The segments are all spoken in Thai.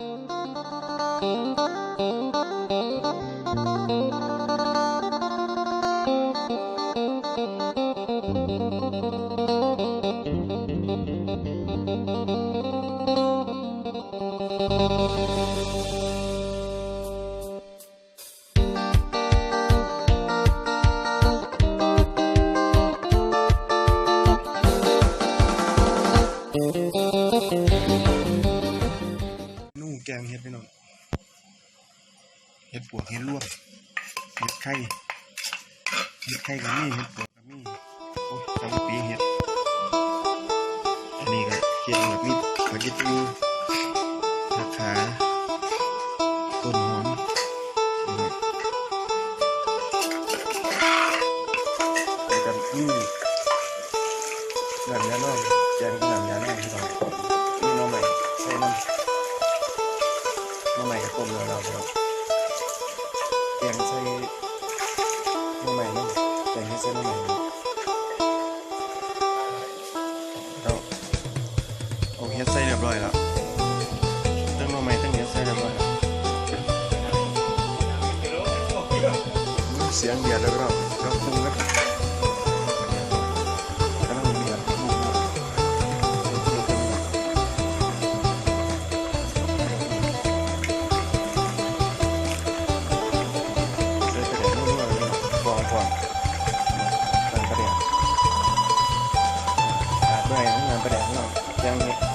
นุ่ง งเห็ดพี่น้องเห็ดปวกเห็ดลวกเห็ดไข่เห็ดไข่กับมีเห็ดปวกกับมีโอ้ยจำปีเห็ดอันนี้ก็เห็ดแบบนี้ขอจิตมีราคาต้นหอมแล้วก็มีน้ำยาน้อยแกงกับน้ำยาน้อยพี่น้องมีหน้องใหม่ใส่น้ำ น้ำใหม่กับต้มแล้วเราเราแกงใส่น้ำใหม่น้ำแกงให้ใส่น้ำใหม่เราเอาเฮ็ดใส่เรียบร้อยแล้วตั้งน้ำใหม่ตั้งเฮ็ดใส่เรียบร้อยแล้วเสียงเดียดแล้วก็เรา เน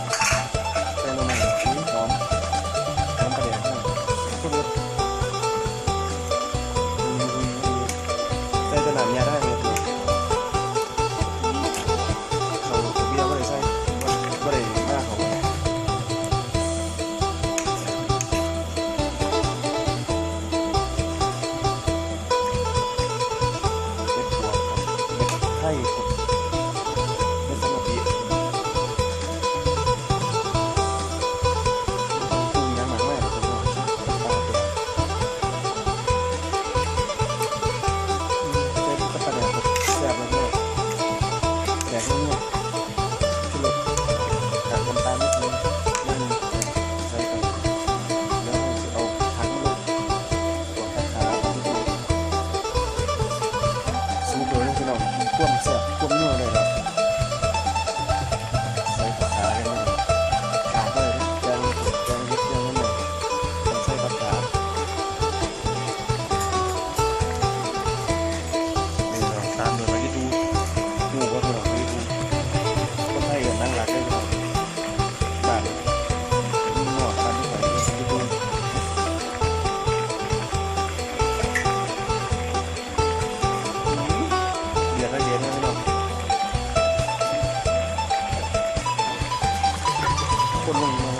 คนลงมา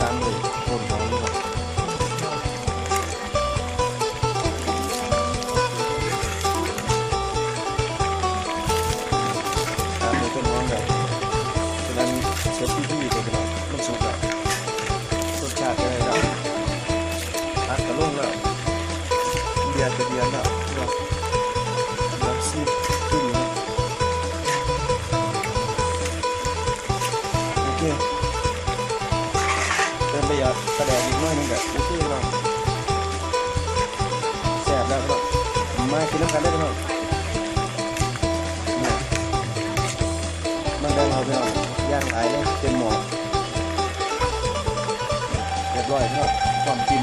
ตามเลยคนของนี่ก่อนตามเลยต้นหอมแบบฉะนั้นเซฟที่ที่อยู่เป็นเรามันสุกแล้วรสชาติอะไรแล้วอัดกระลงแล้วเบียร์จะเบียร์แล้ว โอเคเติมไปยอดกระแดงอีกหน่อยนึงแบบโอเคเราะแสบแล้วก็มากินน้ำกันได้ไหมเนี่ยมันได้เราไปเอาย่างขายเลยเต็มหม้อเรียบร้อยเนาะความกิน